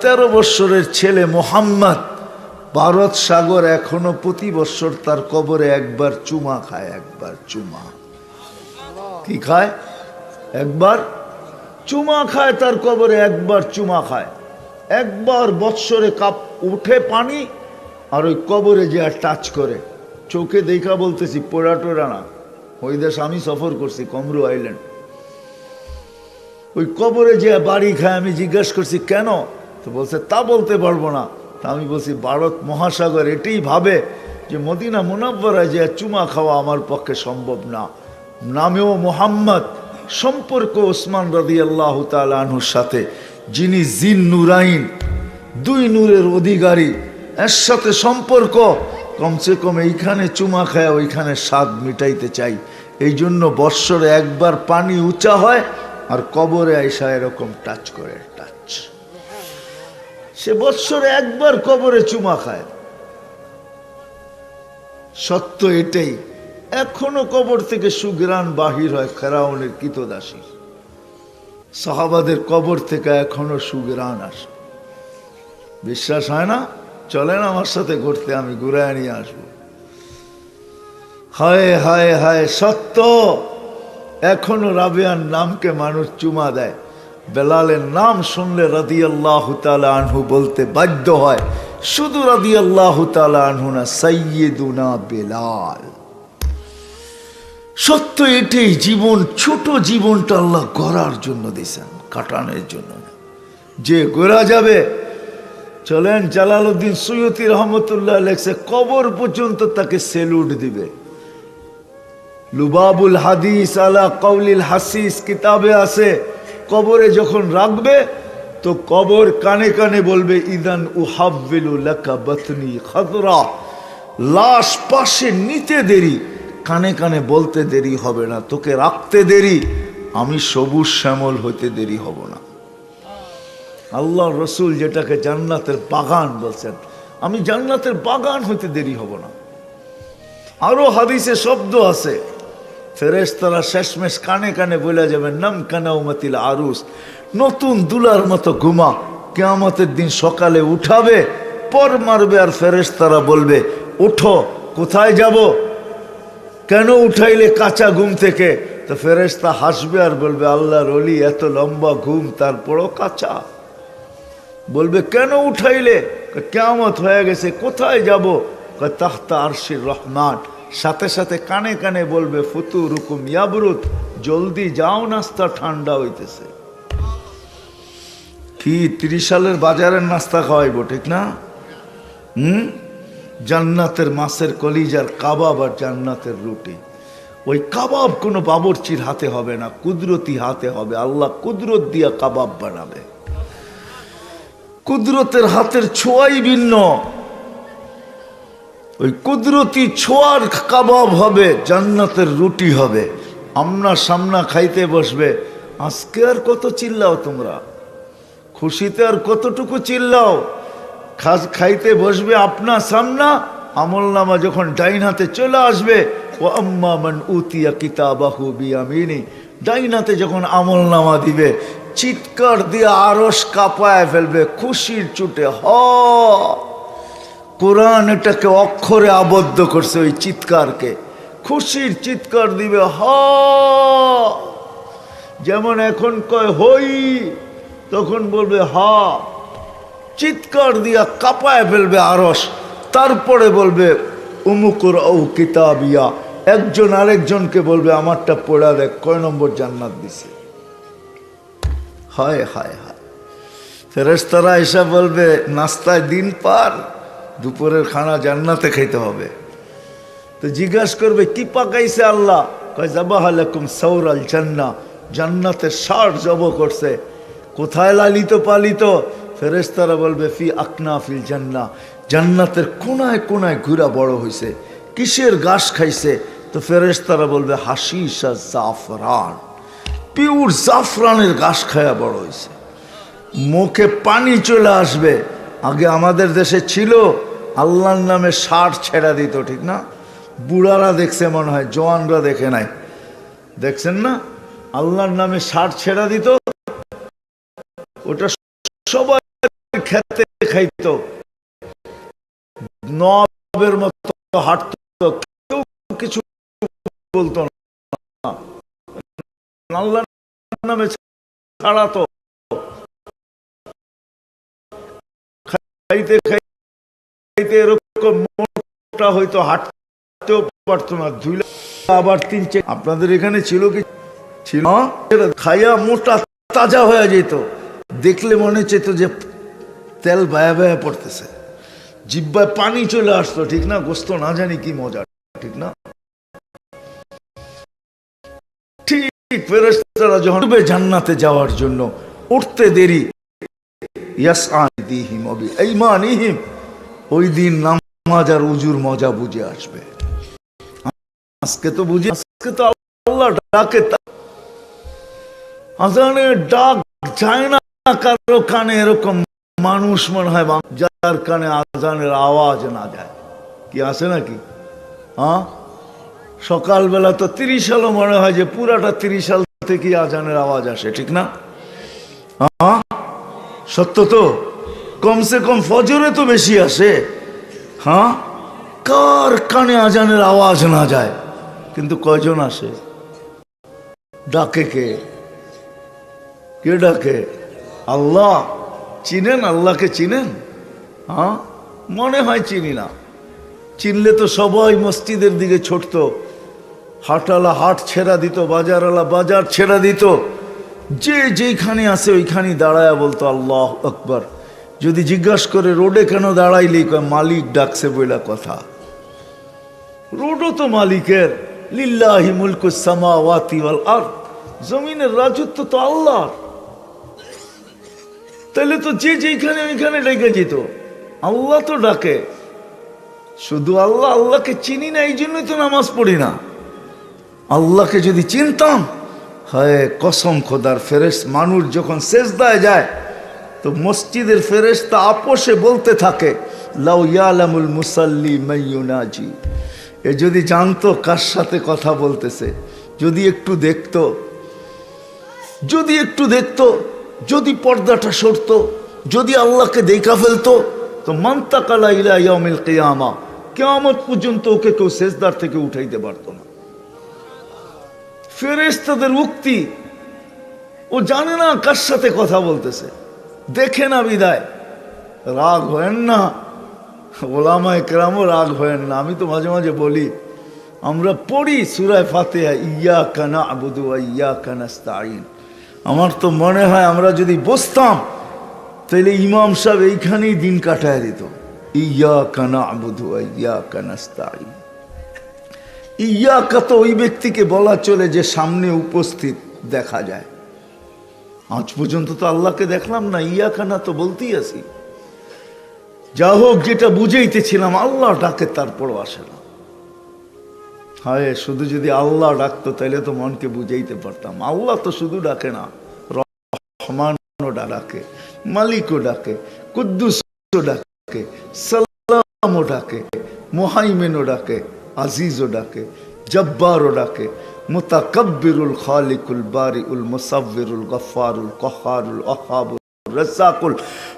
তেরো বৎসরের ছেলে মোহাম্মদ, ভারত সাগর এখনও প্রতি বৎসর তার কবরে একবার চুমা খায়, একবার চুমা। কি খায়? একবার চুমা খায়, তার কবরে একবার চুমা খায়। একবার বৎসরে কাপ উঠে পানি আর ওই কবরে যে আর টাচ করে। চোখে দেখা বলতেছি, পোড়া টোড়া না। ওই দেশ আমি সফর করছি, কমরু আইল্যান্ড। ওই কবরে যে বাড়ি খায়, আমি জিজ্ঞাসা করছি, কেন? তো বলছে, তা বলতে পারব না। তা আমি বলছি, ভারত মহাসাগর এটাই ভাবে যে মদিনা মুনাব্বরায় যে চুমা খাওয়া আমার পক্ষে সম্ভব না। নামেও মোহাম্মদ, সম্পর্ক ওসমান রদি আল্লাহ তালুর সাথে, যিনি জিন নুরাইন, দুই নূরের অধিকারী, এর সাথে সম্পর্ক, কমসে কম এইখানে চুমা খায়, ওইখানে স্বাদ মিটাইতে চাই। এই জন্য বৎসরে একবার পানি উঁচা হয় আর কবরে আইসা এরকম টাচ করে টাচ সে বৎসরে একবার কবরে চুমা খায়। সত্য এটাই, এখনও কবর থেকে সুগ্রাণ বাহির হয় ফেরাউনের কিতদাসী সাহাবাদের কবর থেকে এখনও সুগ্রাণ আসে। বিশ্বাস হয় না? চলেন আমার সাথে ঘুরতে, আমি ঘুরায় নিয়ে আসব। হায় হায় হায়, সত্য! এখনও রাবিয়ার নামকে মানুষ চুমা দেয়। বেলালের নাম শুনলে রাদি আল্লাহ আনহু বলতে বাধ্য হয়, শুধু রাদি আল্লাহ আনহু না সৈয়দুনা বেলাল। সত্য এটাই, জীবন, ছোট জীবনটা আল্লাহ গড়ার জন্য দিয়েছেন, কাটানোর জন্য। যে গোরা যাবে, চলেন জালালউদ্দিন সৈয়দি রহমতুল্লাহ লেখছে, কবর পর্যন্ত তাকে সেলুট দিবে। লুবাবুল হাদিস আলা কৌলিল হাসিস কিতাবে আছে, কবরে যখন রাখবে, তো কবর কানে কানে বলবে, ইদান উহাবিলু লেখা বতনি লাশ পাশে নিতে দেরি, কানে কানে বলতে দেরি হবে না, তোকে রাখতে দেরি, আমি সবুজ শ্যামল হইতে দেরি হব না। আল্লাহ রসুল যেটাকে জান্নাতের বাগান বলছেন, আমি জান্নাতের বাগান হইতে দেরি হব না। আরও হাদিসে শব্দ আছে ফেরেস তারা শেষমেশ কানে কানে বলে যাবে, নাম কানাউমাতিল আরুস। নতুন দুলার মতো ঘুমা, কেয়ামতের দিন সকালে উঠাবে, পর মারবে আর ফেরেস তারা বলবে, উঠো, কোথায় যাব? কেন উঠাইলে কাঁচা ঘুম থেকে? তো ফেরেস্তা হাসবে আর বলবে, আল্লাহর অলি এত লম্বা ঘুম, তারপরও কাঁচা। বলবে, কেন উঠাইলে? কেমত হয়ে গেছে, কোথায় যাব? তাহতা আরশির রহমান। সাথে সাথে কানে কানে বলবে, ফুতু রুকুম ইয়াবরুত, জলদি যাও নাস্তা, ঠান্ডা হইতেছে। কি তিরিশ সালের বাজারের নাস্তা খাওয়াইব, ঠিক না? হুম? জান্নাতের মাছের কলিজার কাবাব আর জান্নাতের রুটি। ওই কাবাব কোনো বাবরচির হাতে হবে না, কুদরতি হাতে হবে। আল্লাহ কুদরত দিয়া কাবাব বানাবে। কুদরতের হাতের ছোঁয়াই ভিন্ন। ওই কুদরতি ছোঁয়ার কাবাব হবে, জান্নাতের রুটি হবে। আমনা সামনা খাইতে বসবে। আজকে আর কত চিল্লাও তোমরা? খুশিতে আর কতটুকু চিল্লাও? খাস, খাইতে বসবে আপনা সামনা, আমল নামা যখন ডাইন হাতে চলে আসবে, ও আম্মা মান উতিয়া কিতাবাহু বিয়ামিনী। ডাইন হাতে যখন আমল নামা দিবে, চিৎকার দিয়ে আরস কাঁপায় ফেলবে, খুশির চুটে হ। কোরআন এটাকে অক্ষরে আবদ্ধ করছে ওই চিৎকারকে। খুশির চিৎকার দিবে, হ। যেমন এখন কয় হই, তখন বলবে হা। চিৎকার দিয়া কাঁপায় ফেলবে আরস তারপরে বলবে, উমুকুর ও কিতাবিয়া। একজন আরেকজনকে বলবে, আমারটা পড়া দেখ, কয় নম্বর জান্নাত দিছে। হায় হায় হায়। ফেরেস্তারা এসে বলবে, নাস্তায় দিন পার। দুপুরের খানা জান্নাতে খাইতে হবে। তো জিজ্ঞাসা করবে, কি পাকাইছে আল্লাহ? কয় জাবাহ আলাইকুম সৌরাল জান্না। জান্নাতের সার জব করছে। কোথায় লালিত পালিত? ফেরেস্তারা বলবে, ফি আকনা ফিল জান্না। জান্নাতের কোনায় কোনায় ঘুরা বড় হয়েছে কিসের ঘাস খাইছে? তো ফেরেস্তারা বলবে হাসিস জাফরান। পিওর জাফরানের ঘাস খায়া বড় হয়েছে মুখে পানি চলে আসবে। আগে আমাদের দেশে ছিল আল্লাহর নামে ষাট ছেড়া দিত, ঠিক না? বুড়ারা দেখছে মনে হয়, জওয়ানরা দেখে নাই। দেখছেন না? আল্লাহর নামে ষাট ছেড়া দিত, ওটা সবাই খেতে খাইতো। নবের মতো হাঁটতো, কেউ কিছু বলতো না। নামে ছাড়াতো। খাইতে খাইতে এরকম হয়তো হাঁটতেও পারতো না। ধুইলে আবার তিন চার আপনাদের এখানে ছিল কি? ছিল। খাইয়া মোটা তাজা হয়ে যেত। দেখলে মনে চেত যে তেল বায়া বায়া পড়তেছে। জিব্বায় পানি চলে আসতো, ঠিক না? গোস্ত না জানি কি মজা, ঠিক না? ঠিক ফেরেশতারা যখন জান্নাতে যাওয়ার জন্য উঠতে দেরি। ইয়াসআদিহিম বিআইমানিহিম ওই দিন নামাজ আর উজুর মজা বুঝে আসবে। আজকে তো বুঝি আজকে তো আল্লাহ ডাকে আজানের ডাক যায় না কারও কানে, এরকম মানুষ মনে হয় যার কানে আজানের আওয়াজ না যায়। কি আছে নাকি? হ্যাঁ সকালবেলা তো তিরিশ সালও মনে হয় যে পুরাটা তিরিশ সাল থেকে আজানের আওয়াজ আসে, ঠিক না? হ্যাঁ সত্য তো? কমসে কম ফজরে তো বেশি আসে। হ্যাঁ? কার কানে আজানের আওয়াজ না যায়? কিন্তু কয়জন আসে? ডাকে কে? কে ডাকে? আল্লাহ। চিনেন? আল্লাহকে চিনেন? হ্যাঁ? মনে হয় চিনি না। চিনলে তো সবাই মসজিদের দিকে ছুটতো। হাটওয়ালা হাট ছেড়া দিত, বাজারওয়ালা বাজার ছেড়া দিত। যে যেইখানে আছে ওইখানেই দাঁড়ায় বলতো, আল্লাহ আকবার। যদি জিজ্ঞাসা করে, রোডে কেন দাঁড়াইলি? কয়, মালিক ডাকছে বইলা কথা। রোডও তো মালিকের। লিল্লাহি মুলকুস সামাওয়াতি ওয়াল আরদ। জমিনের রাজত্ব তো আল্লাহর। তাহলে তো যে যেখানে ওইখানে ডেকে যেত আল্লাহ তো ডাকে। শুধু আল্লাহ, আল্লাহকে চিনি না এই জন্যই তো নামাজ পড়ি না। আল্লাহকে যদি চিনতাম, হয় কসম খোদার ফেরেস মানুষ যখন সেজদায় যায় তো মসজিদের ফেরেশতা আপোষে বলতে থাকে, লাউ ইয়ালামুল মুসাল্লি মাইয়ুনাজি এ যদি জানতো কার সাথে কথা বলতেছে, যদি একটু দেখতো, যদি একটু দেখতো, যদি পর্দাটা সরতো, যদি আল্লাহকে দেখা ফেলতো, তো মান্তাকালা ইলা ইয়াউমিল কিয়ামা, কিয়ামত পর্যন্ত ওকে কেউ সেজদার থেকে উঠাইতে পারতো না। ফেরেশতাদের উক্তি, ও জানে না কার সাথে কথা বলতেছে। দেখে না বিদায়। রাগ হয়েন না। ওলামায় কেরামও রাগ হয়েন না। আমি তো মাঝে মাঝে বলি, আমরা পড়ি সুরায় ফাতে ইয়া কানা আবুদু ইয়া কানাস্তাইন আমার তো মনে হয় আমরা যদি বসতাম তাহলে ইমাম সাহেব এইখানেই দিন কাটায় দিত। ইয়া কানা আবুদু ইয়া কানাস্তাইন ইয়াকা তো ওই ব্যক্তিকে বলা চলে যে সামনে উপস্থিত দেখা যায়। আজ পর্যন্ত তো আল্লাহকে দেখলাম না ইয়াকানা তো বলতেই আছি। যা হোক যেটা বুঝাইতেছিলাম, আল্লাহ ডাকে, তারপরও আসে না। হায়, শুধু যদি আল্লাহ ডাকতো তাহলে তো মনকে বুঝাইতে পারতাম। আল্লাহ তো শুধু ডাকে না, রহমানও ডাকে, মালিকও ডাকে, কুদ্দুসও ডাকে, সালামও ডাকে, মোহাইমেনও ডাকে, আজিজও ডাকে, জব্বারও ডাকে মুতাকব্বিরুল খালিকুল বারিউল মুসাব্বিরুল গফফারুল কহারুল অহাবুল الرزاق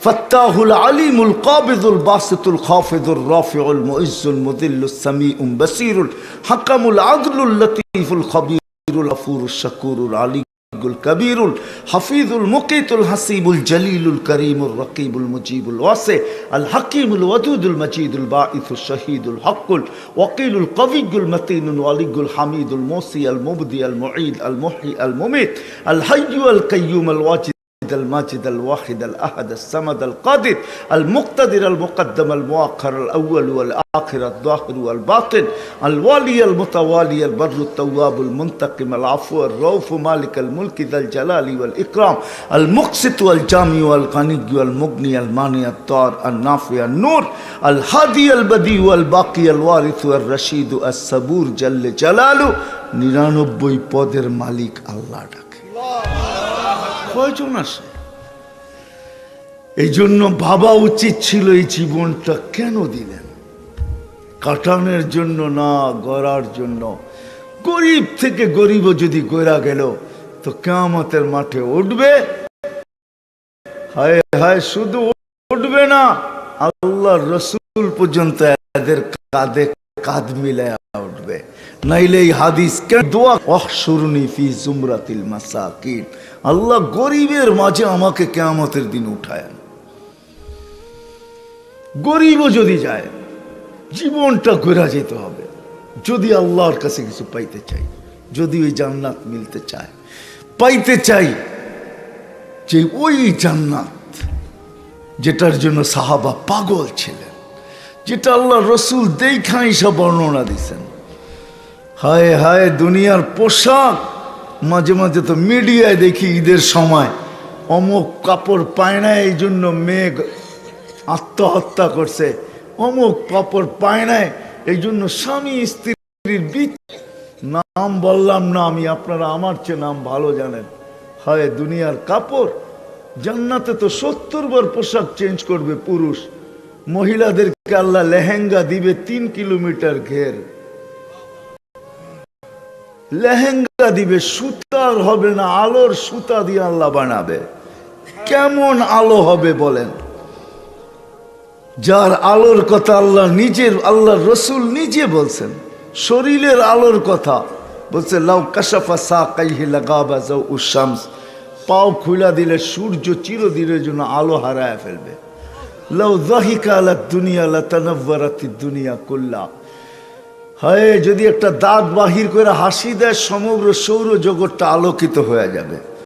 فتاه العليم القابض الباسط الخافض الرافع المعز المذل السميع بصير الحكم العدل اللطيف الخبير الغفور الشكور কবিরুল, হাফিজুল মুকিতুল, হাসিবুল জলিলুল করিমুল রকিবুল মুজিবুল ওয়াসে, আল হাকিমুল ওয়াদুদুল মজিদুল বাঈসুল শহীদুল হকুল হামিদুল মোসি আল মুবদি আল মুঈদ আল মুহি আল মুমিত, আল হাইয়ু আল কাইয়ুম আল ওয়াজিদ। الماجد الواحد الأحد الصمد القادر المقتدر المقدم المؤخر الأول والآخر الظاهر والباطن الوالي المتوالي البر التواب المنتقم العفو الرؤوف مالك الملك ذا الجلال والإكرام المقسط والجامع والغني والمغني المانع الطار النافع النور الهادي البديع والباقي الوارث الرشيد الصبور جل جلاله নিরানব্বই পদের মালিক আল্লাহ ডাকে কয়জন আসে এই জন্য ভাবা উচিত ছিল এই জীবনটা কেন দিলেন? কাটানোর জন্য না, গড়ার জন্য? গরিব থেকে গরিবও যদি গড়া গেল, তো কেয়ামতের মাঠে উঠবে? হায় হায়, শুধু উঠবে না আল্লাহ রসুল পর্যন্ত এদের কাঁধে কাঁধ মিলায় উঠবে। নাইলে এই হাদিস কেন? দোয়া অহসুরনি ফি জুমরাতিল মাসাকিন। আল্লাহ গরিবের মাঝে আমাকে কেয়ামতের দিন উঠায় গরিবও যদি যায়, জীবনটা ঘোরা যেতে হবে। যদি আল্লাহর কাছে কিছু পাইতে চাই, যদি ওই জান্নাত মিলতে চায়, পাইতে চাই যে ওই জান্নাত যেটার জন্য সাহাবা পাগল ছিলেন, যেটা আল্লাহ রসুল দেখা সব বর্ণনা দিছেন। হায় হায়, দুনিয়ার পোশাক মাঝে মাঝে তো মিডিয়ায় দেখি ঈদের সময় অমুক কাপড় পায় না, এই জন্য মেঘ আত্মহত্যা করছে। অমুক কাপড় পায় না, এই জন্য স্বামী স্ত্রীর বিচ নাম বললাম না আমি, আপনারা আমার চেয়ে নাম ভালো জানেন। হয় দুনিয়ার কাপড়, জান্নাতে তো সত্তর বার পোশাক চেঞ্জ করবে পুরুষ। মহিলাদেরকে আল্লাহ লেহেঙ্গা দিবে তিন কিলোমিটার ঘের। লেহেঙ্গা দিবে সুতার হবে না, আলোর সুতা দিয়ে আল্লাহ বানাবে। কেমন আলো হবে বলেন? যার আলোর কথা আল্লাহ নিজের আল্লাহ রসুল নিজে বলছেন, শরীরের আলোর কথা বলছে, লাউ কাশাফা সা কাইহি লাগাবা যাও উশামস পাও খুলা দিলে সূর্য চিরদিনের জন্য আলো হারায় ফেলবে। লাউ দাহিকা আলা দুনিয়া লা তানাব্বারাতি দুনিয়া কুল্লা। হয় যদি একটা দাঁত বাহির করে হাসি দেয় সমগ্র সৌর জগৎটা আলোকিত হয়ে যাবে।